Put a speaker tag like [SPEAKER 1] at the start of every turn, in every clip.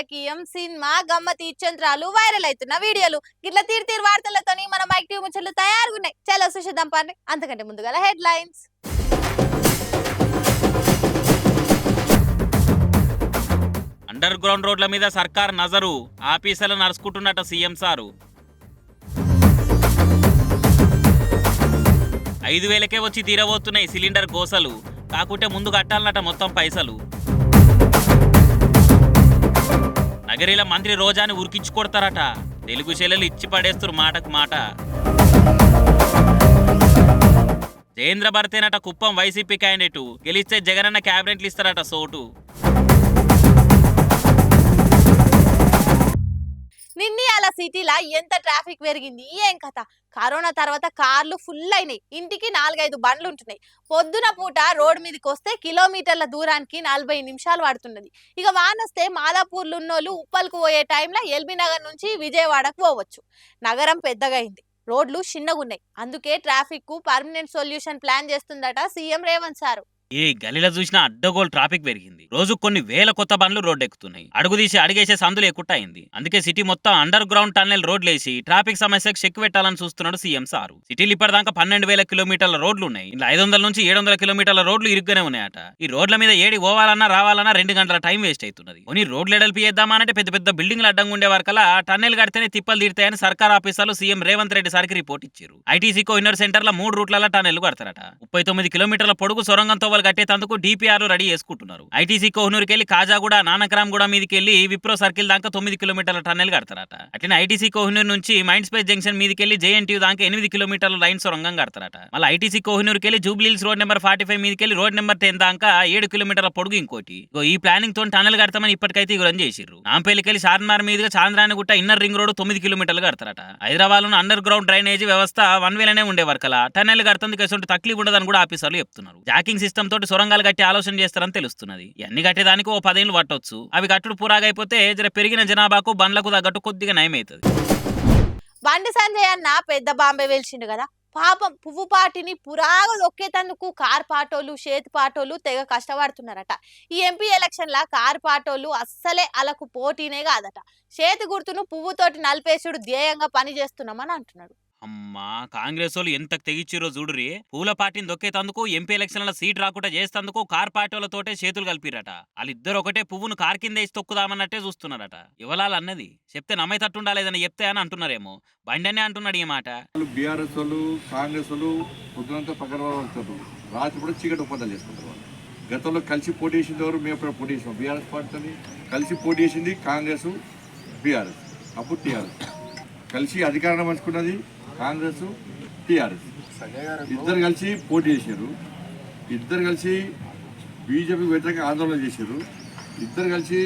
[SPEAKER 1] రాజకీయం cinema గమ్మతి ఇచ్చంత్రాలు viral అవుతున్న వీడియోలు. ఇట్లా తీరు తీరు వార్తలతోని మన మైక్ టీవీ ముచ్చట్లు తయారుగున్నాయి. చాలా సుషిద్దాం పండి. అంతకంటే ముందుగా హెడ్ లైన్స్
[SPEAKER 2] అండర్ గ్రౌండ్ రోడ్ల మీద సర్కార్ నజరు ఆఫీసర్లు నడుచుకుంటున్నట్ట సీఎం సారు. ఐదు వేలకే వచ్చి తీరబోతున్నాయి సిలిండర్ గోసలు. కాకుంటే ముందు కట్టాలన్నట మొత్తం పైసలు. నగరీల మంత్రి రోజాని ఉరికించి కొడతారట తెలుగు శైలలు ఇచ్చి పడేస్తురు మాటకు మాట. జయేంద్ర భరతేనట కుప్పం వైసీపీ క్యాండిడేటు గెలిస్తే జగనన్న క్యాబినెట్లు ఇస్తారట సోటు.
[SPEAKER 1] నిన్ని అలా సిటీలా ఎంత ట్రాఫిక్ పెరిగింది? ఏం కథ? కరోనా తర్వాత కార్లు ఫుల్ అయినాయి. ఇంటికి నాలుగైదు బండ్లు ఉంటున్నాయి. పొద్దున పూట రోడ్డు మీదకి వస్తే కిలోమీటర్ల దూరానికి నలభై నిమిషాలు పడుతున్నది. ఇక వానొస్తే మాదాపూర్లు ఉన్నోళ్ళు ఉప్పల్కు పోయే టైంలో ఎల్బీ నగర్ నుంచి విజయవాడకు పోవచ్చు. నగరం పెద్దగైంది రోడ్లు చిన్నగున్నాయి. అందుకే ట్రాఫిక్కు పర్మనెంట్ సొల్యూషన్ ప్లాన్ చేస్తుందట సీఎం రేవంత్ సారు.
[SPEAKER 2] ఈ గలిలో చూసిన అడ్డగోల్ ట్రాఫిక్ పెరిగింది. రోజు కొన్ని వేల కొత్త బండ్లు రోడ్డు ఎక్కుతున్నాయి అడుగు తీసి అడిగేసే సందులు ఎక్కుట్టయింది అందుకే సిటీ మొత్తం అండర్ గ్రౌండ్ టన్నెల్ రోడ్లు వేసి ట్రాఫిక్ సమస్యకు చెక్ పెట్టాలని చూస్తున్నాడు సీఎం సారు. సిటీలు ఇప్పటిదాకా పన్నెండు వేల కిలోమీటర్ల రోడ్లు ఉన్నాయి ఇలా ఐదు వందల నుంచి ఏడు వందల కిలోమీటర్ల రోడ్లు ఇరుగ్గానే ఉన్నాయట. ఈ రోడ్ల మీద ఏడి పోవాలన్నా రావాలన్నా రెండు గంటల టైం వేస్ట్ అవుతున్నది కొన్ని రోడ్లు ఎడల్పి చేద్దామంటే పెద్ద పెద్ద బిల్డింగ్లు అడ్డంగా ఉండే వరకల్లా టన్నెల్ కడితేనే తిప్పలు తీరుతాయని సర్కార్ ఆఫీసర్లు సీఎం రేవంత్ రెడ్డి సార్కి రిపోర్ట్ ఇచ్చారు. ఐటీసీకో ఇన్నర్ సెంటర్ల మూడు రూట్లలో టన్నెల్ కడతారట. ముప్పై తొమ్మిది కిలోమీటర్ల పొడుగు సొరంగంతో తోవలు కట్టేటందుకు డిపిఆర్ రెడీ చేసుకుంటున్నారు. ఐటీసీ కోహనూరుకి వెళ్ళి కాజాగూడ నానక్రామ్ గూడ మీదకి వెళ్ళి విప్రో సర్కిల్ దాకా తొమ్మిది కిలోమీటర్ల టన్నెల్ కడతారట. అట్లనే ఐటీసీ కోహనూరు నుంచి మైండ్ స్పేస్ జంక్షన్ మీదకి వెళ్ళి జేఎన్టీయూ దాకా ఎనిమిది కిలోమీటర్ల లైన్ సొరంగం కడతారట. మళ్ళీ ఐటీసీ కోహనూరుకి వెళ్ళి Jubilee Hills road number forty five మీదకి వెళ్ళి రోడ్ నెంబర్ టెన్ దాకా ఏడు కిలోమీటర్ల పొడుగు ఇంకోటి. ఈ ప్లానింగ్తో టన్నెల్ కడతామని ఇప్పటికైతే ఇగురం చేసిర్రు. నాంపల్లికి వెళ్ళి చార్మినార్ మీదుగా చాంద్రాయణగుట్ట ఇన్నర్ రింగ్ రోడ్ తొమ్మిది కిలోమీటర్లు కడతారట. హైదరాబాద్లో అండర్ గ్రౌండ్ డ్రైనేజీ వ్యవస్థ వన్ వేలనే ఉండే వరకలా టన్నెల్ కడుతుంది ఎటువంటి తక్లీఫ్ ఉండదని కూడా ఆఫీసర్లు చెప్తున్నారు. జాకింగ్ సిస్టమ్ తోటి సొరంగాలు కట్టి ఆలోచన చేస్తారని తెలుస్తున్నది. ఇవన్నీ కట్టేదానికి ఓ పదేళ్ళు పట్టొచ్చు. అవి కట్టుడు పురాగైపోతే జర పెరిగిన జనాభాకు బండ్లకు తగ్గట్టు కొద్దిగా నయమవుతుంది
[SPEAKER 1] బండి సంజయ్ అన్న పెద్ద బాంబే వెలిచిండు కదా. పాపం పువ్వు పాటిని పురాగా దొక్కేతందుకు కార్ పాటోలు చేతి పాటోలు తెగ కష్టపడుతున్నారట. ఈ ఎంపీ ఎలక్షన్ కార్ పాటోలు అస్సలే అలకు పోటీనే కాదట. చేతి గుర్తును పువ్వుతోటి నలిపేసుడు ధ్యేయంగా పని చేస్తున్నామని అంటున్నాడు.
[SPEAKER 2] అమ్మా! కాంగ్రెస్ వాళ్ళు ఎంత తెగిచ్చిరో చూడురి పూల పార్టీని దొక్కేతందుకు ఎంపీ ఎలక్షన్ల సీట్ రాకుండా చేస్తందుకు కార్ పార్టీలతోటే చేతులు కలిపిరట వాళ్ళిద్దరు ఒకటే పువ్వును కార్ కింద వేసి తొక్కుదామన్నట్టే చూస్తున్నారట. ఇవ్వాలన్నది అన్నది. చెప్తే నమ్మేటట్టుండాలేదని చెప్తే అని అంటున్నారేమో. బండనే అంటున్నాడు ఈ మాట.
[SPEAKER 3] బీఆర్ఎస్ వాళ్ళు కాంగ్రెస్ వాళ్ళు పొద్దునంతా రాత్రి కూడా చీకటి ఒప్పందాలు చేసుకుంటారు గతంలో కలిసి పోటీ చేసింది ఎవరు? మేము పోటీ చేసాం బీఆర్ఎస్ పార్టీతో కలిసి పోటీ చేసింది కాంగ్రెస్ బీఆర్ఎస్. అప్పుడు టీఆర్ఎస్. కలిసి అధికారం పంచుకున్నది కాంగ్రెస్ టీఆర్ఎస్. ఇద్దరు కలిసి పోటీ చేశారు ఇద్దరు కలిసి బీజేపీ వ్యతిరేక ఆందోళన చేశారు ఇద్దరు కలిసి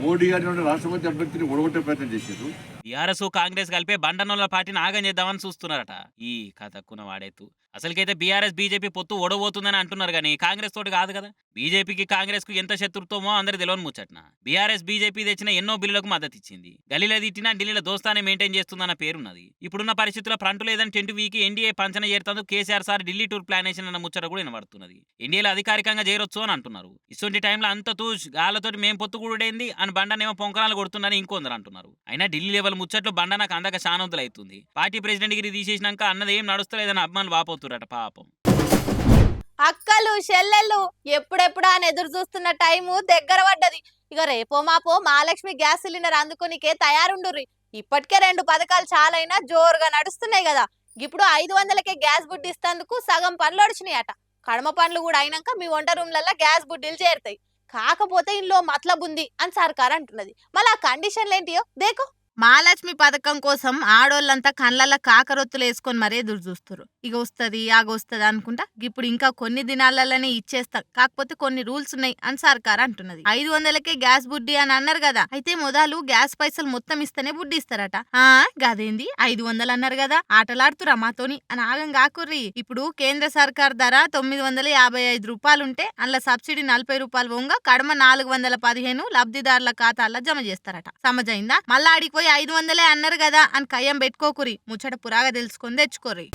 [SPEAKER 3] మోడీ గారి రాష్ట్రపతి అభ్యర్థిని ఓడగొట్టే ప్రయత్నం చేశారు
[SPEAKER 2] టీఆర్ఎస్ కాంగ్రెస్ కలిపే బండనోళ్ళ పార్టీని ఆగం చేద్దామని చూస్తున్నారట. ఈ కథక్కున వాడేతూ అసలుకైతే బీఆర్ఎస్ బీజేపీ పొత్తు ఓడబోతుందని అంటున్నారు కానీ కాంగ్రెస్ తోటి కాదు కదా. బీజేపీకి కాంగ్రెస్కు ఎంత శత్రుత్వమో అందరి తెలియని ముచ్చట్న. బీఆర్ఎస్ బీజేపీ తెచ్చిన ఎన్నో బిల్లులకు మద్దతు ఇచ్చింది. గలీలో తిట్టినా ఢిల్లీలో దోస్తానే మెయింటైన్ చేస్తుందన్న పేరున్నది. ఇప్పుడున్న పరిస్థితుల్లో ఫ్రంట్ లేదని టెంట్ వీకి ఎన్డీఏ పంచన చేరుతందుకు కేసీఆర్ సార్ ఢిల్లీ టూర్ ప్లానేషన్ అన్న ముచ్చట కూడా వినబడుతున్నది. ఇండియాలో అధికారికంగా చేరొచ్చు అని అంటున్నారు. ఇటువంటి టైంలో అంత తూజ్ గాలతోటి మేం పొత్తు కూడేంది అని బండనేమో పొంకనాలు కొడుతుందని ఇంకొందరు అంటున్నారు. అయినా ఢిల్లీ లెవెల్ ముచ్చట్లు బండ నాకు అందక శానవంతులు అవుతుంది పార్టీ ప్రెసిడెంట్ గిరి తీసేసినాక అన్నది ఏం నడుస్తలేదని అభిమానులు అవుతురట పాపం.
[SPEAKER 1] అక్కలు చెల్లెళ్ళు ఎప్పుడెప్పుడా అని ఎదురు చూస్తున్న టైము దగ్గర పడ్డది. ఇక రేపో మాపో మహాలక్ష్మి గ్యాస్ సిలిండర్ అందుకోనికే తయారుండుర్రి. ఇప్పటికే రెండు పథకాలు చాలైనా జోరుగా నడుస్తున్నాయి కదా ఇప్పుడు ఐదు వందలకే గ్యాస్ బుడ్డి ఇస్తందుకు సగం పనులు ఒడిచినాయట కడమ పనులు కూడా అయినాక మీ వంట రూమ్లలో గ్యాస్ బుడ్డీలు చేరుతాయి. కాకపోతే ఇందులో మతలబుంది అని సర్కార్ అంటున్నది. మళ్ళీ ఆ కండిషన్లు ఏంటియో దేకో? మహాలక్ష్మి పథకం కోసం ఆడోళ్ళంతా కళ్ళల్లో కాకరొత్తులు వేసుకొని మరీ ఎదురు చూస్తారు ఇక వస్తుంది ఆగ వస్తుంది అనుకుంటా. ఇప్పుడు ఇంకా కొన్ని దినాలలోనే ఇచ్చేస్తా. కాకపోతే కొన్ని రూల్స్ ఉన్నాయి అని సర్కార్ అంటున్నది. ఐదు వందలకే గ్యాస్ బుడ్డి అని అన్నారు కదా. అయితే మొదలు గ్యాస్ పైసలు మొత్తం ఇస్తేనే బుడ్డి ఇస్తారట. ఆ గదేంది? ఐదు వందలు అన్నారు కదా. ఆటలాడుతురా మాతోని. అని ఆగం కాకుర్రి. ఇప్పుడు కేంద్ర సర్కార్ ధర తొమ్మిది వందల యాభై ఐదు రూపాయలు ఉంటే అందులో సబ్సిడీ నలభై రూపాయలు పోగా కడమ నాలుగు వందల పదిహేను లబ్ధిదారుల ఖాతాల్లో జమ చేస్తారట. సమజైందా? మళ్ళా ఆడికి పోయి ఐదు వందలే అన్నారు కదా అని కయ్యం పెట్టుకోకురి. ముచ్చట పురాగా తెలుసుకొని తెచ్చుకోరి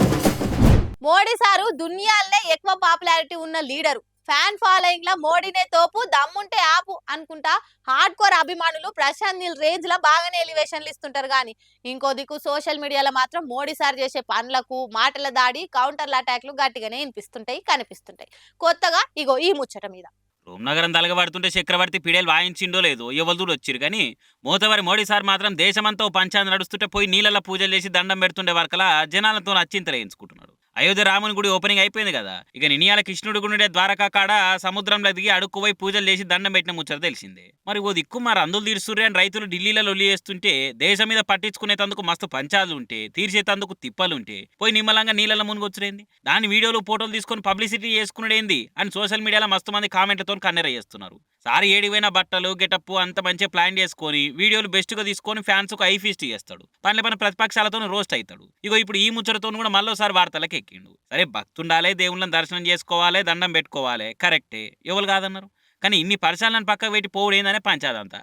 [SPEAKER 1] మోడీ సారు దునియాలనే ఎక్కువ పాపులారిటీ ఉన్న లీడరు. ఫ్యాన్ ఫాలోయింగ్ లా మోడీనే తోపు దమ్ముంటే ఆపు అనుకుంటా హార్డ్ కోర్ అభిమానులు ప్రశాంత్ నీల్ రేంజ్లో బాగానే ఎలివేషన్లు ఇస్తుంటారు కానీ ఇంకో దిక్కు సోషల్ మీడియాలో మాత్రం మోడీ సార్ చేసే పనులకు మాటల దాడి కౌంటర్ల అటాక్లు గట్టిగానే వినిపిస్తుంటాయి కనిపిస్తుంటాయి. కొత్తగా ఇగో ఈ ముచ్చట మీద.
[SPEAKER 2] రోమ్ నగరం తలగబడుతుంటే చక్రవర్తి పిడేలు వాయించిండో లేదో ఎవరు వచ్చిరు కానీ మోతవారి మోడీ సార్ మాత్రం దేశమంతా పంచాంగం నడుస్తుంటే పోయి నీళ్ళ పూజలు చేసి దండం పెడుతుండే వరకలా జనాలతో అచ్చింతలు అయోధ్య రాముని గుడి ఓపెనింగ్ అయిపోయింది కదా. ఇక నినియాల కృష్ణుడి గుడి ఉండే ద్వారకా కాడ సముద్రంలో దిగి అడుక్కుపోయి పూజలు చేసి దండం పెట్టిన ముచ్చట తెలిసిందే. మరి ఓ దిక్కు మరి అందులు తీరుస్తుర్రే అని రైతులు ఢిల్లీలో లొల్లి చేస్తుంటే దేశం మీద పట్టించుకునేందుకు మస్తు పంచాలు ఉంటే తీర్చేతందుకు తిప్పలుంటే పోయి నిమ్మలంగా నీళ్ళలో మునిగొచ్చుడేంది? దాని వీడియోలు ఫోటోలు తీసుకొని పబ్లిసిటీ చేసుకునేది అని సోషల్ మీడియాలో మస్తు మంది కామెంట్లతో కన్నెర చేస్తున్నారు. సారి ఏడిపోయిన బట్టలు గెటప్ అంత మంచిగా ప్లాన్ చేసుకొని వీడియోలు బెస్ట్గా తీసుకొని ఫ్యాన్స్కు ఐ ఫీస్ట్ చేస్తాడు. పనుల పని ప్రతిపక్షాలతో రోస్ట్ అవుతాడు ఇగో ఇప్పుడు ఈ ముచ్చటతో కూడా మళ్ళోసారి వార్తలకి ఎక్కిండు సరే భక్తుండాలి దేవుళ్ళని దర్శనం చేసుకోవాలి దండం పెట్టుకోవాలి. కరెక్టే. ఎవరు కాదన్నారు? కానీ ఇన్ని పరిశాలను పక్కకు పెట్టి పోవుడు ఏందనే పంచాదంతా.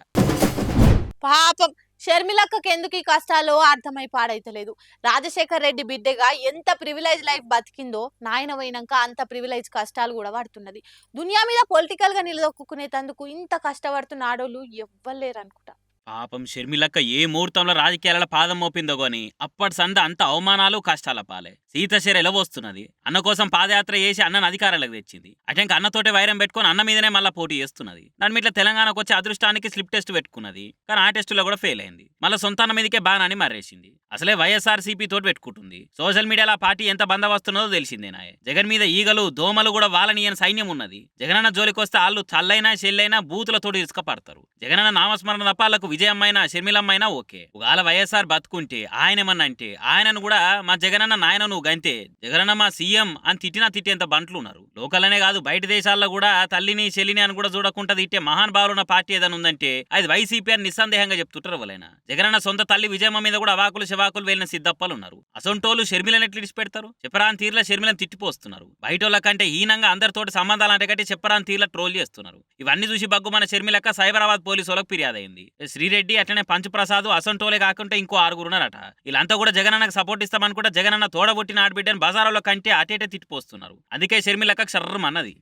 [SPEAKER 1] పాపం షర్మిలక్కకి ఎందుకు ఈ కష్టాలు అర్థమై పాడైతలేదు? రాజశేఖర్ రెడ్డి బిడ్డగా ఎంత ప్రివిలైజ్ లైఫ్ బతికిందో నాయన పోయినాక అంత ప్రివిలైజ్ కష్టాలు కూడా పడుతున్నది. దునియా మీద పొలిటికల్గా నిలదొక్కునేటందుకు ఇంత కష్టపడుతున్న ఆడోళ్ళు ఎవ్వలేరు అనుకుంటా
[SPEAKER 2] పాపం షర్మిలక్క ఏ ముహూర్తంలో రాజకీయాల పాదం మోపిందో గాని అప్పటి సంద అంత అవమానాలు కష్టాల పాలే. సీత శర వస్తున్నది అన్న కోసం పాదయాత్ర చేసి అన్నను అధికారాలకు తెచ్చింది. అటంక అన్నతోటే వైరం పెట్టుకొని అన్న మీదనే మళ్ళా పోటీ చేస్తున్నది. దాని మీద తెలంగాణకు వచ్చి అదృష్టానికి స్లిప్ టెస్ట్ పెట్టుకున్నది. కానీ ఆ టెస్టులో కూడా ఫెయిల్ అయింది. మళ్ళీ సొంత అన్న మీదకే బాణాన్ని మర్రేసింది. అసలే వైఎస్ఆర్ సిపి తోటి పెట్టుకుంటుంది. సోషల్ మీడియాలో పార్టీ ఎంత బందవస్తున్నదో తెలిసిందే నాయే. జగన్ మీద ఈగలు దోమలు కూడా వాళ్ళని సైన్యం ఉన్నది. జగనన్న జోలికొస్తే వాళ్ళు చల్లైనా చెల్లైనా బూతులతోటి ఇసుక పడతారు. జగనన్న నామస్మరణ తప్ప వాళ్ళకు విజయమ్మైనా షర్మిలమ్మైనా ఓకే. ఒకవేళ వైఎస్ఆర్ బతుకుంటే ఆయన ఏమన్నా అంటే ఆయనను కూడా మా జగనన్న నాయన నువ్వు గంతే. జగనన్న మా సీఎం అని తిట్టినా తిట్టేంత బంట్లు ఉన్నారు లోకలనే కాదు బయట దేశాల్లో కూడా తల్లిని చెల్లిని అని కూడా చూడకుండా తిట్టే మహాన్ భావులున్న పార్టీ ఏదైనా ఉందంటే అది వైసీపీ అని నిస్సందేహంగా చెప్తుంటారు ఎవరైనా. జగనన్న సొంత తల్లి విజయమ్మ మీద కూడా అవాకులు శవాకులు వెళ్ళిన సిద్ధప్పలు ఉన్నారు అసొంటోళ్ళు షర్మిలను ఎట్లు పెడతారు చెప్పరాని తీరులో షర్మిలను తిట్టిపోస్తున్నారు. బయట కంటే హీనంగా అందరితోటి సంబంధాలు అంటే కట్టి చెప్పరాని తీర్ల ట్రోల్ చేస్తున్నారు. ఇవన్నీ చూసి బగ్గు మన షర్మిలక్క సైబరాబాద్ పోలీసు వాళ్ళకి ఫిర్యాదు అయింది శ్రీరెడ్డి అట్లనే పంచుప్రసాద్ అసొంటోలే కాకుండా ఇంకో ఆరుగురు ఉన్నారట. వీళ్ళంతా కూడా జగనన్నకు సపోర్ట్ ఇస్తామని కూడా జగనన్న తోడబుట్టిన ఆడబిడ్డని బజారులో కంటే అటేటే తిట్టిపోస్తున్నారు. అందుకే షర్మిలక్క శర్రం అన్నది.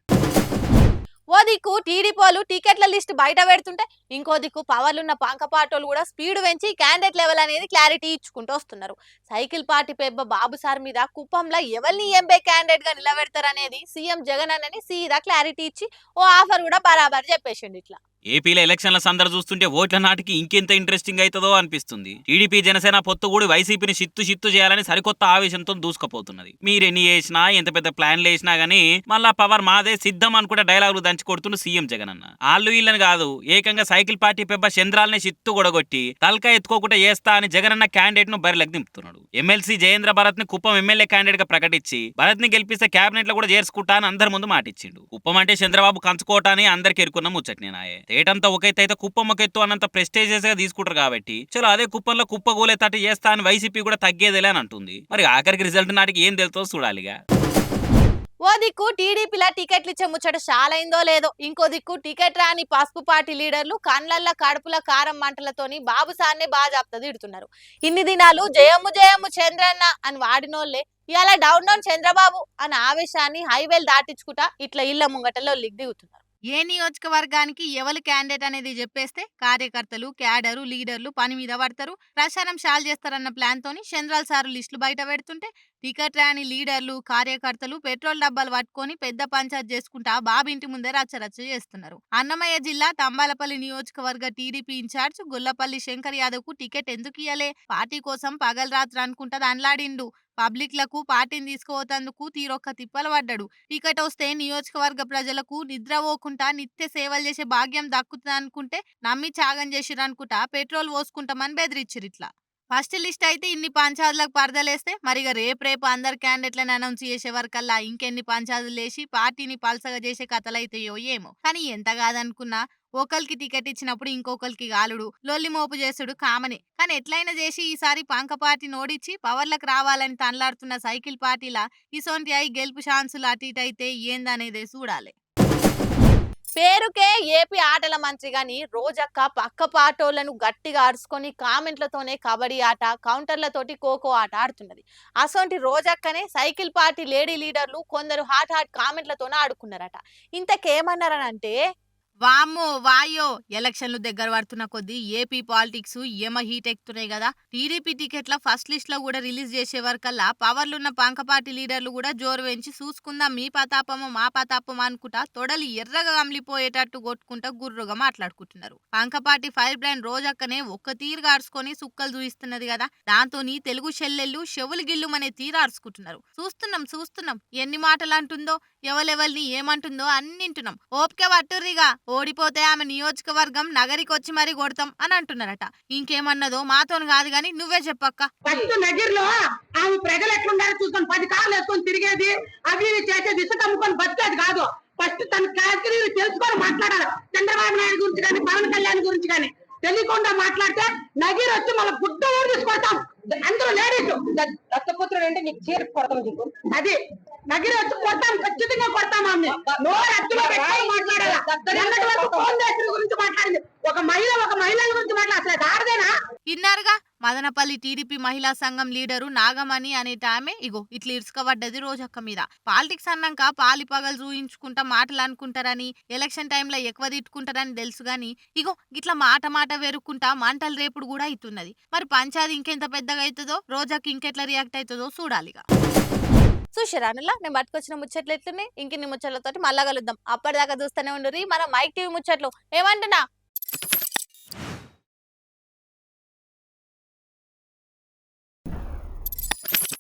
[SPEAKER 1] ఓ దిక్కు టీడీపీలు టికెట్ల లిస్ట్ బయట పెడుతుంటే ఇంకో దిక్కు పవర్లున్న పంకపాటోలు కూడా స్పీడ్ పెంచి క్యాండిడేట్ లెవెల్ అనేది క్లారిటీ ఇచ్చుకుంటూ వస్తున్నారు. సైకిల్ పార్టీ పెబ్బ బాబు సార్ మీద కుప్పంలో ఎవరిని ఎంబే క్యాండిడేట్గా నిలబెడతారనేది సీఎం జగన్ అన్నని సీదా క్లారిటీ ఇచ్చి ఓ ఆఫర్ కూడా బరాబర్ చెప్పేసిండు ఇట్లా.
[SPEAKER 2] ఏపీలో ఎలక్షన్ల సందడి చూస్తుంటే ఓట్ల నాటికి ఇంకెంత ఇంట్రెస్టింగ్ అవుతుందో అనిపిస్తుంది. టీడీపీ జనసేన పొత్తుగూడి వైసీపీని చిత్తు చిత్తు చేయాలని సరికొత్త ఆవేశంతో దూసుకుపోతున్నది. మీరెన్ని చేసినా ఎంత పెద్ద ప్లాన్లు వేసినా గానీ మళ్ళా పవర్ మాదే సిద్ధం అనుకుంటే డైలాగులు దంచి కొడుతుండు సీఎం జగన్ అన్న ఆళ్ళు వీళ్ళని కాదు ఏకంగా సైకిల్ పార్టీ పెబ్బ చంద్రాలని చిత్తు కొడగొట్టి తలక ఎత్తుకోకుండా చేస్తా అని జగన్ అన్న క్యాండిడేట్ను బరిలకు దింపుతున్నాడు. ఎమ్మెల్సీ జయేంద్ర భరత్ని కుప్పం ఎమ్మెల్యే క్యాండిడేట్గా ప్రకటించి భరత్ని గెలిపిస్తే కేబినెట్లో కూడా చేర్చుకుంటా అని అందరి ముందు మాటిచ్చిండు. కుప్పం అంటే చంద్రబాబు కంచుకోవటాని అందరికి ఎరుకున్న ముచ్చట్నే నాయే. తేటంతా ఒక ఎత్తు అయితే కుప్పం ఎత్తు అన్నంత ప్రెస్టేజియస్గా తీసుకుంటారు కాబట్టి చలో అదే కుప్పంలో కుప్ప గోలే తట్టు చేస్తా అని వైసీపీ కూడా తగ్గేదేలే అని అంటుంది. మరి ఆఖరికి రిజల్ట్ నాటికి ఏం తెలుతో చూడాలిగా.
[SPEAKER 1] ఓ దిక్కు టీడీపీలా టికెట్లు ఇచ్చే ముచ్చట చాలైందో లేదో ఇంకో దిక్కు టికెట్ రాని పసుపు పార్టీ లీడర్లు కండ్లల్ల కడుపుల కారం మంటలతోని బాబు సార్నే బాగా చెప్తా ఇడుతున్నారు ఇన్ని దినాలు జయము జయము చంద్రన్న అని వాడినోళ్ళే ఇలా డౌన్ డౌన్ చంద్రబాబు అని ఆవేశాన్ని హైవేలు దాటించుకుంటా ఇట్లా ఇళ్ళ ముంగటలో లిగ్ దిగుతున్నారు.
[SPEAKER 4] ఏ నియోజకవర్గానికి ఎవరు క్యాండిడేట్ అనేది చెప్పేస్తే కార్యకర్తలు క్యాడరు లీడర్లు పని మీద పడతారు. ప్రచారం షాల్ చేస్తారన్న ప్లాన్తోని చంద్రాల సారు లిస్టులు బయట పెడుతుంటే టికెట్ రాని లీడర్లు కార్యకర్తలు పెట్రోల్ డబ్బాలు పట్టుకొని పెద్ద పంచాయత్ చేసుకుంటా బాబింటి ముందే రచ్చరచ్చ చేస్తున్నారు. అన్నమయ్య జిల్లా తంబాలపల్లి నియోజకవర్గ టీడీపీ ఇన్ఛార్జ్ గుల్లపల్లి శంకర్ యాదవ్కు టికెట్ ఎందుకు ఇయ్యలే? పార్టీ కోసం పగలు రాత్రి అనుకుంటా అన్లాడిండు పబ్లిక్లకు పార్టీని తీసుకుపోతందుకు తీరొక్క తిప్పలు పడ్డాడు. టికెట్ వస్తే నియోజకవర్గ ప్రజలకు నిద్ర పోకుండా నిత్య సేవలు చేసే భాగ్యం దక్కుతుంది అనుకుంటే నమ్మి త్యాగం చేసిరు అనుకుంటా పెట్రోల్ పోసుకుంటామని బెదిరించిరు ఇట్లా. ఫస్ట్ లిస్ట్ అయితే ఇన్ని పంచాయతీలకు పరదలేస్తే మరిగ రేపు రేపు అందరు క్యాండిడేట్లను అనౌన్స్ చేసే వరకల్లా ఇంకెన్ని పంచాయతీలు లేచి పార్టీని పల్సగా చేసే కథలైతాయో ఏమో. కానీ ఎంత కాదనుకున్నా ఒకరికి టికెట్ ఇచ్చినప్పుడు ఇంకొకరికి గాలుడు లొల్లి మోపు చేసుడు కామనే. కానీ ఎట్లయినా చేసి ఈసారి పంక పార్టీని ఓడిచ్చి పవర్లకు రావాలని తనలాడుతున్న సైకిల్ పార్టీలా ఇసోంటి అయి గెలుపు ఛాన్సులు అటు ఇటు అయితే ఏందనేదే చూడాలి.
[SPEAKER 5] పేరుకే ఏపీ ఆటల మంత్రి గాని రోజక్క పక్క పాటోళ్ళను గట్టిగా అరుచుకొని కామెంట్లతోనే కబడ్డీ ఆట కౌంటర్లతోటి ఖోఖో ఆట ఆడుతున్నది. అసొంటి రోజక్కనే సైకిల్ పార్టీ లేడీ లీడర్లు కొందరు హాట్ హాట్ కామెంట్లతోనే ఆడుకున్నారట. ఇంతకేమన్నారనంటే
[SPEAKER 1] వామ్మో వాయో ఎలక్షన్లు దగ్గర పడుతున్న కొద్దీ ఏపీ పాలిటిక్స్ ఏమ హీట్ ఎక్కుతున్నాయి కదా! టీడీపీ టికెట్ల ఫస్ట్ లిస్ట్లో కూడా రిలీజ్ చేసే వరకల్లా పవర్లున్న పంకపాటి లీడర్లు కూడా జోరు వెంచి చూసుకుందాం మీ పతాపము మా పతాపము అనుకుంటా తొడలి ఎర్రగా కమిలిపోయేటట్టు కొట్టుకుంటా గుర్రుగా మాట్లాడుకుంటున్నారు. పంకపాటి ఫైర్ బ్రాండ్ రోజక్కనే ఒక్క తీరు గార్చుకొని సుక్కలు చూపిస్తున్నది కదా! దాంతోని తెలుగు చెల్లెళ్ళు చెవులు గిల్లుమనే తీరు ఆర్చుకుంటున్నారు. చూస్తున్నాం చూస్తున్నాం ఎన్ని మాటలు అంటుందో ఎవలెవల్ని ఏమంటుందో అన్నింటున్నాం. ఓపిక పట్టుర్రిగా ఓడిపోతే ఆమె నియోజకవర్గం నగరికి వచ్చి మరీ కొడతాం అని అంటున్నారట. ఇంకేమన్నదో మాతోని కాదు గాని నువ్వే చెప్పక్క.
[SPEAKER 6] ఫస్ట్ నగర్లో ఆమె ప్రజలు ఎట్లుండారో చూసుకొని పది కార్లు వేసుకొని తిరిగేది అవి ఇవి చేసేది ఇసుక అమ్ముకొని బతికేది కాదు. ఫస్ట్ తన కేటగిరీలు తెలుసుకొని మాట్లాడాలి. చంద్రబాబు నాయుడు గురించి కానీ పవన్ కళ్యాణ్ గురించి కానీ తెలియకుండా మాట్లాడితే నగిరి వచ్చి మళ్ళీ గుడ్డ ఊరు తీసుకొడతాం అందరూ లేడీస్ దత్తపుత్రుడు అంటే నీకు చీర కొడతాం నీకు అది నగిరి వచ్చి కొడతాం ఖచ్చితంగా కొడతాం ఆమె. నోరు అత్తులో పెట్టుకొని మాట్లాడాలి? గురించి మాట్లాడింది. ఒక మహిళ ఒక మహిళల గురించి మాట్లాడాలి అసలు ఆడదేనా?
[SPEAKER 1] ఇన్నారుగా మదనపల్లి టీడీపీ మహిళా సంఘం లీడరు నాగమణి అనే ఆమె ఇగో ఇట్లా ఇరుసుకబడ్డది రోజక్క మీద. పాలిటిక్స్ అన్నాక పాలి పగలు చూయించుకుంటా మాటలు అనుకుంటారని ఎలక్షన్ టైంలో ఎక్కువ తిట్టుకుంటారని తెలుసు గాని ఇగో ఇట్లా మాట మాట వేరుకుంటా మంటలు రేపుడు కూడా అవుతున్నది మరి పంచాయతీ ఇంకెంత పెద్దగా అవుతుందో రోజాకి ఇంకెట్లా రియాక్ట్ అవుతుందో చూడాలిగా.
[SPEAKER 5] చూసారానులా నేను పట్టుకొచ్చిన ముచ్చట్లు ఎట్లున్నాయి? ఇంకిన్ని ముచ్చట్లతోటి మళ్ళా కలుద్దాం. అప్పటిదాకా చూస్తూనే ఉండుర్రి. మన మైక్ టీవీ ముచ్చట్లు ఏమంటున్నా?